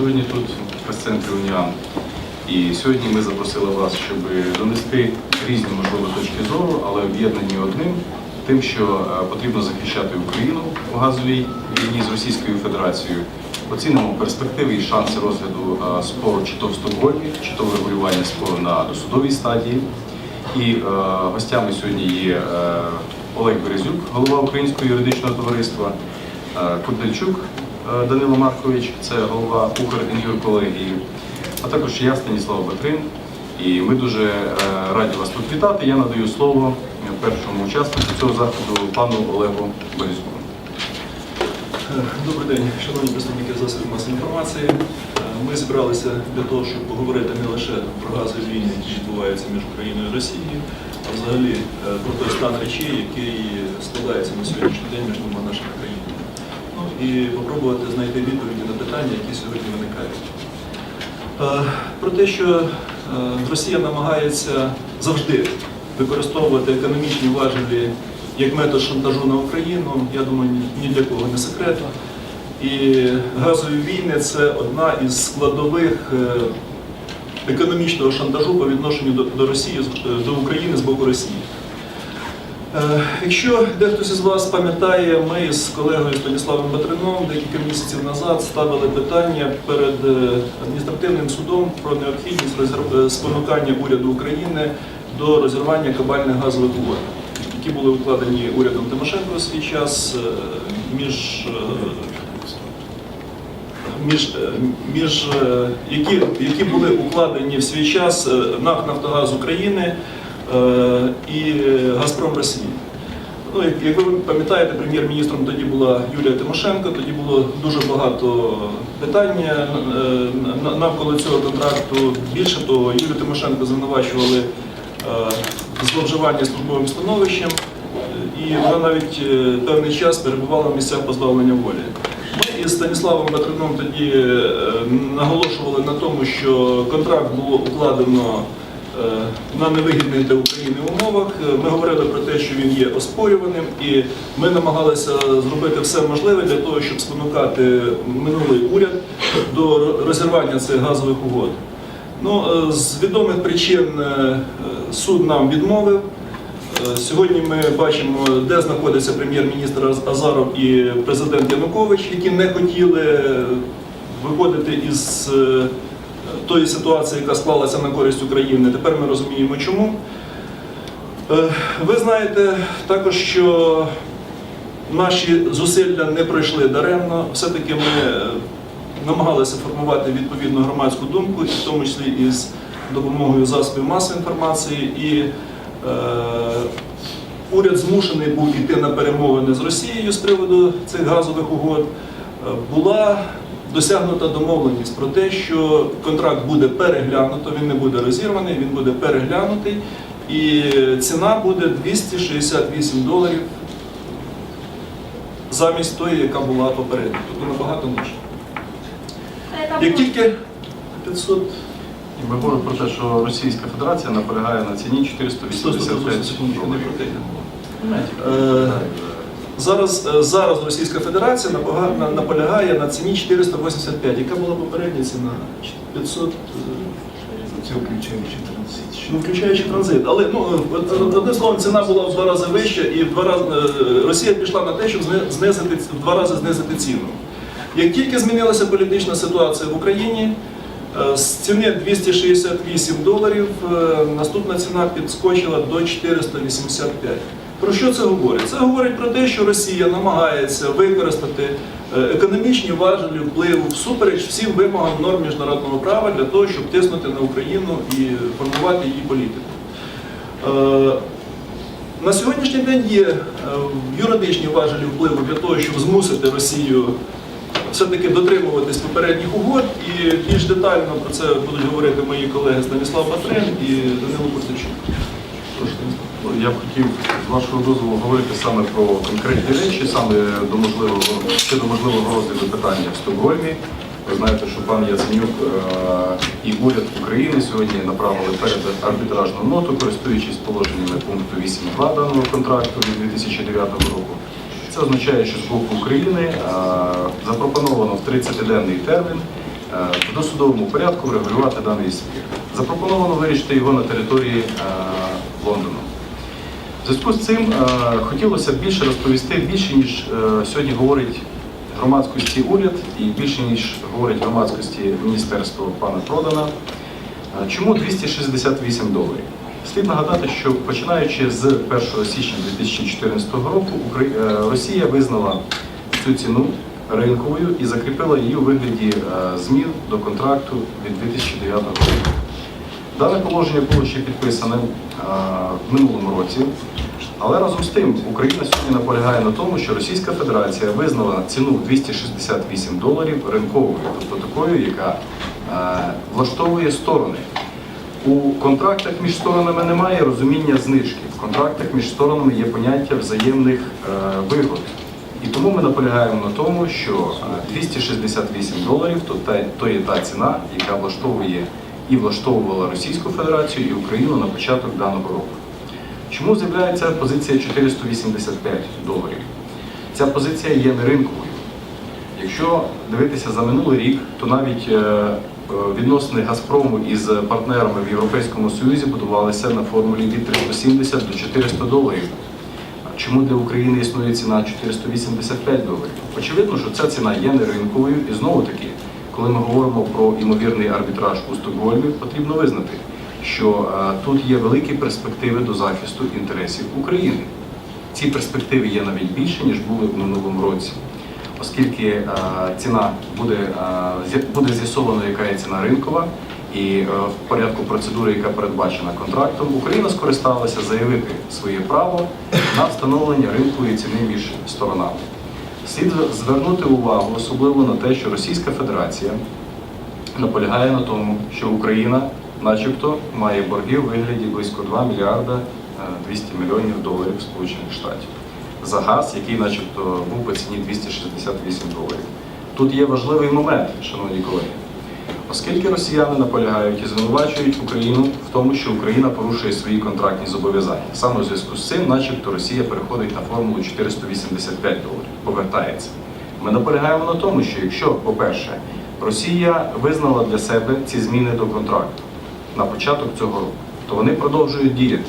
сьогодні тут в прес-центрі Уніан. І сьогодні ми запросили вас, щоб донести різні можливі точки зору, але об'єднані одним тим, що е, потрібно захищати Україну у газовій війні з Російською Федерацією. Оцінимо перспективи і шанси розгляду е, спору чи то в Стокгольмі, чи то врегулювання спору на досудовій стадії. І е, гостями сьогодні є е, Олег Березюк, голова Українського юридичного товариства, е, Кудельчук Данило Маркович, це голова Укрін'юрколегії, а також я, Станіслав Батрин. І ми дуже е, раді вас тут вітати. Я надаю слово першому учаснику цього заходу, пану Олегу Березюку. Добрий день, шановні представники засобів масової інформації. Е, Ми зібралися для того, щоб поговорити не лише про газові війни, які відбуваються між Україною і Росією, а взагалі е, про той стан речей, який складається на сьогоднішній день між двома нашими країнами. І попробувати знайти відповіді на питання, які сьогодні виникають. Е, Про те, що е, Росія намагається завжди використовувати економічні важелі як метод шантажу на Україну, я думаю, ні- для кого не секрет. І газові війни це одна із складових е, економічного шантажу по відношенню до, Росії, до України з боку Росії. Е, Якщо дехтось із вас пам'ятає, ми з колегою Станіславом Батрином декілька місяців назад ставили питання перед е, адміністративним судом про необхідність е, спонукання уряду України до розірвання кабальних газових угод, які були укладені урядом Тимошенко у свій час між між, між які, які були укладені в свій час НАК Нафтогаз України і Газпром Росії. Ну, як, ви пам'ятаєте, прем'єр-міністром тоді була Юлія Тимошенко, тоді було дуже багато питання е, навколо цього контракту. Більше того, Юлію Тимошенко звинувачували е, в зловживанні службовим становищем, е, і вона навіть е, певний час перебувала в місцях позбавлення волі. Ми із Станіславом Батрином тоді е, наголошували на тому, що контракт було укладено е, на невигідних для України умовах. Е, Ми говорили про те, що він є оспорюваним, і ми намагалися зробити все можливе для того, щоб спонукати минулий уряд до розірвання цих газових угод. Ну, е, з відомих причин е, суд нам відмовив. Е, Сьогодні ми бачимо, де знаходиться прем'єр-міністр Азаров і президент Янукович, які не хотіли виходити із е, тої ситуації, яка склалася на користь України. Тепер ми розуміємо, чому. Е, Ви знаєте також, що наші зусилля не пройшли даремно. Все-таки ми е, намагалися формувати відповідну громадську думку, в тому числі із допомогою засобів масової інформації. І е, уряд змушений був йти на перемовини з Росією з приводу цих газових угод. Е, Була досягнута домовленість про те, що контракт буде переглянуто, він не буде розірваний, він буде переглянутий, і ціна буде 268 доларів замість тої, яка була попередньо, тобто набагато нижче. Як тільки 500 І ми говоримо про те, що Російська Федерація наполягає на ціні 485 секундочку, не про те йде доларів. Е, Зараз, е, зараз Російська Федерація наполягає на ціні 485, яка була попередня ціна 500, е, Це включаючи транзит. ну, включаючи транзит. Але ну, от- одним словом, ціна була в два рази вища, і в два рази е, Росія пішла на те, щоб знизити в два рази знизити ціну. Як тільки змінилася політична ситуація в Україні, е, з ціни 268 доларів е, наступна ціна підскочила до 485. Про що це говорить? Це говорить про те, що Росія намагається використати е, економічні важелі впливу всупереч всім вимогам норм міжнародного права для того, щоб тиснути на Україну і формувати її політику. Е, На сьогоднішній день є е, юридичні важелі впливу для того, щоб змусити Росію все-таки дотримуватись попередніх угод, і більш детально про це будуть говорити мої колеги Станіслав Батрин і Данило Куртичук. Я б хотів з вашого дозволу говорити саме про конкретні речі, саме до можливого щодо можливого розгляду питання в Стокгольмі. Ви знаєте, що пан Яценюк е, і уряд України сьогодні направили перед арбітражну ноту, користуючись положеннями пункту 8.2 даного контракту від 2009 року. Це означає, що з боку України е, запропоновано в 30-денний термін в досудовому порядку врегулювати даний спір. Запропоновано вирішити його на території е, Лондону. В зв'язку з цим е, хотілося б більше розповісти більше, ніж е, сьогодні говорить громадськості уряд і більше, ніж говорить громадськості міністерство пана Продана. Е, Чому 268 доларів? Слід нагадати, що починаючи з 1 січня 2014 року Росія визнала цю ціну ринковою і закріпила її у вигляді змін до контракту від 2009 року. Дане положення було ще підписане е, в минулому році, але разом з тим Україна сьогодні наполягає на тому, що Російська Федерація визнала ціну 268 доларів ринковою, тобто такою, яка е, влаштовує сторони. У контрактах між сторонами немає розуміння знижки. В контрактах між сторонами є поняття взаємних е, вигод. І тому ми наполягаємо на тому, що е, 268 доларів то є та ціна, яка влаштовує і влаштовувала Російську Федерацію і Україну на початок даного року. Чому з'являється позиція 485 доларів? Ця позиція є не ринковою. Якщо дивитися за минулий рік, то навіть е, е, відносини Газпрому із партнерами в Європейському Союзі будувалися на формулі від 370 до 400 доларів. Чому для України існує ціна 485 доларів? Очевидно, що ця ціна є не ринковою, і знову таки, коли ми говоримо про імовірний арбітраж у Стокгольмі, потрібно визнати, що е, тут є великі перспективи до захисту інтересів України. Ці перспективи є навіть більше, ніж були в минулому році оскільки е, ціна буде, е, буде з'ясовано, яка є ціна ринкова, і в порядку процедури, яка передбачена контрактом, Україна скористалася заявити своє право на встановлення ринкової ціни між сторонами. Слід звернути увагу особливо на те, що Російська Федерація наполягає на тому, що Україна, начебто, має борги у вигляді близько 2 мільярда е, 200 мільйонів доларів Сполучених Штатів за газ, який, начебто, був по ціні 268 доларів. Тут є важливий момент, шановні колеги. Оскільки росіяни наполягають і звинувачують Україну в тому, що Україна порушує свої контрактні зобов'язання. Саме у зв'язку з цим, начебто, Росія переходить на формулу 485 доларів, повертається. Ми наполягаємо на тому, що якщо, по-перше, Росія визнала для себе ці зміни до контракту на початок цього року, то вони продовжують діяти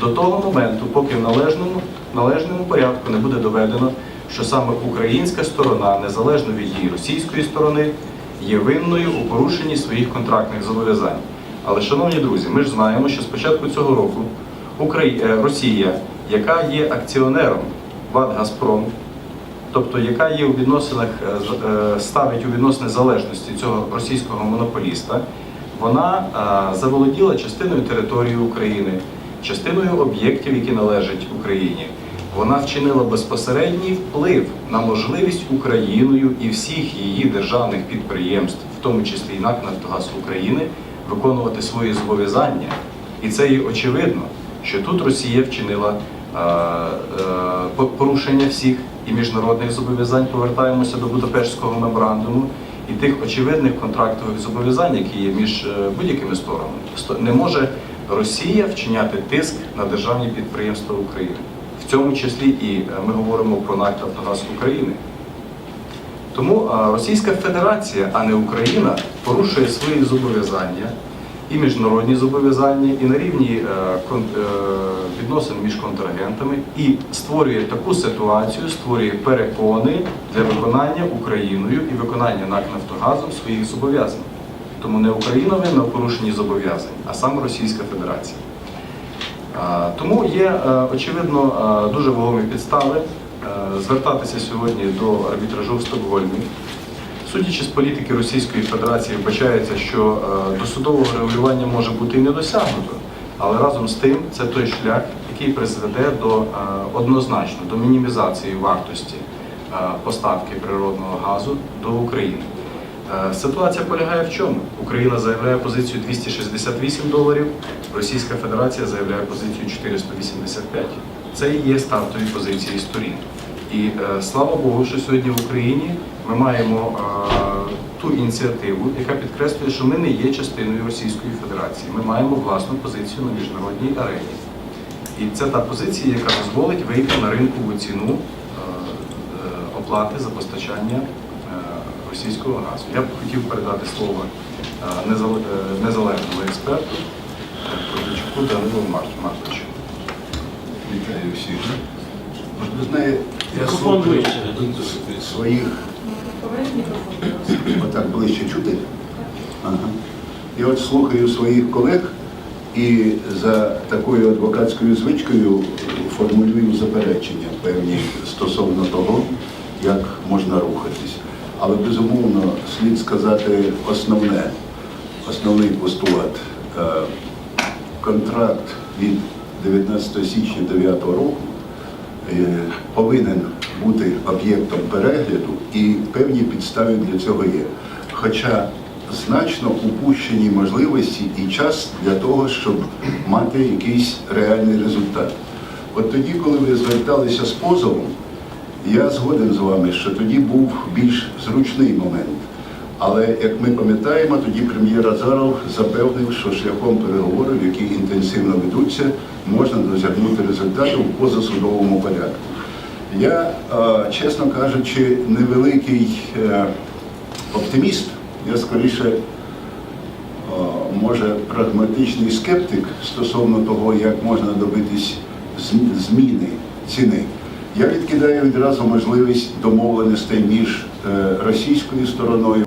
до того моменту, поки в належному, належному порядку не буде доведено, що саме українська сторона, незалежно від її російської сторони, є винною у порушенні своїх контрактних зобов'язань. Але, шановні друзі, ми ж знаємо, що з початку цього року е, Росія, яка є акціонером ВАД Газпром, тобто яка є у відносинах, е, е, ставить у відносини залежності цього російського монополіста, вона е, заволоділа частиною території України, частиною об'єктів, які належать Україні. Вона вчинила безпосередній вплив на можливість Україною і всіх її державних підприємств, в тому числі і НАК «Нафтогаз України, виконувати свої зобов'язання. І це є очевидно, що тут Росія вчинила порушення всіх і міжнародних зобов'язань. Повертаємося до Будапештського меморандуму і тих очевидних контрактових зобов'язань, які є між е, будь-якими сторонами. Сто- Не може Росія вчиняти тиск на державні підприємства України. В цьому числі і е, ми говоримо про НАК «Нафтогаз України. Тому Російська Федерація, а не Україна, порушує свої зобов'язання і міжнародні зобов'язання, і на рівні е, е, відносин між контрагентами, і створює таку ситуацію, створює перепони для виконання Україною і виконання НАК Нафтогазом своїх зобов'язань. Тому не Україна винна в порушенні зобов'язань, а саме Російська Федерація. Тому є, е, очевидно, е, дуже вагомі підстави е, звертатися сьогодні до арбітражу в Стокгольмі. Судячи з політики Російської Федерації, вбачається, що е, досудового регулювання може бути і не досягнуто, але разом з тим це той шлях, який призведе до е, однозначно до мінімізації вартості е, поставки природного газу до України. Ситуація полягає в чому? Україна заявляє позицію 268 доларів, Російська Федерація заявляє позицію 485. Це і є стартові позиції сторін. І е, слава Богу, що сьогодні в Україні ми маємо е, ту ініціативу, яка підкреслює, що ми не є частиною Російської Федерації. Ми маємо власну позицію на міжнародній арені. І це та позиція, яка дозволить вийти на ринкову ціну е, оплати за постачання російського газу. Я б хотів передати слово незале- незалежному експерту Данилу Мар- Марковичу. Вітаю всіх. Ви знаєте, я слухаю своїх, отак ближче чути. Ага. Я от слухаю своїх колег і за такою адвокатською звичкою формулюю заперечення певні стосовно того, як можна рухатись. Але безумовно слід сказати основне, основний постулат. Е, Контракт від 19 січня 2009 року повинен бути об'єктом перегляду і певні підстави для цього є. Хоча значно упущені можливості і час для того, щоб мати якийсь реальний результат. От тоді, коли ви зверталися з позовом, я згоден з вами, що тоді був більш зручний момент. Але як ми пам'ятаємо, тоді прем'єр Азаров запевнив, що шляхом переговорів, які інтенсивно ведуться, можна досягнути результату в позасудовому порядку. Я, е, чесно кажучи, невеликий е, оптиміст, я скоріше е, може прагматичний скептик стосовно того, як можна добитись зміни ціни. Я відкидаю відразу можливість домовленостей між російською стороною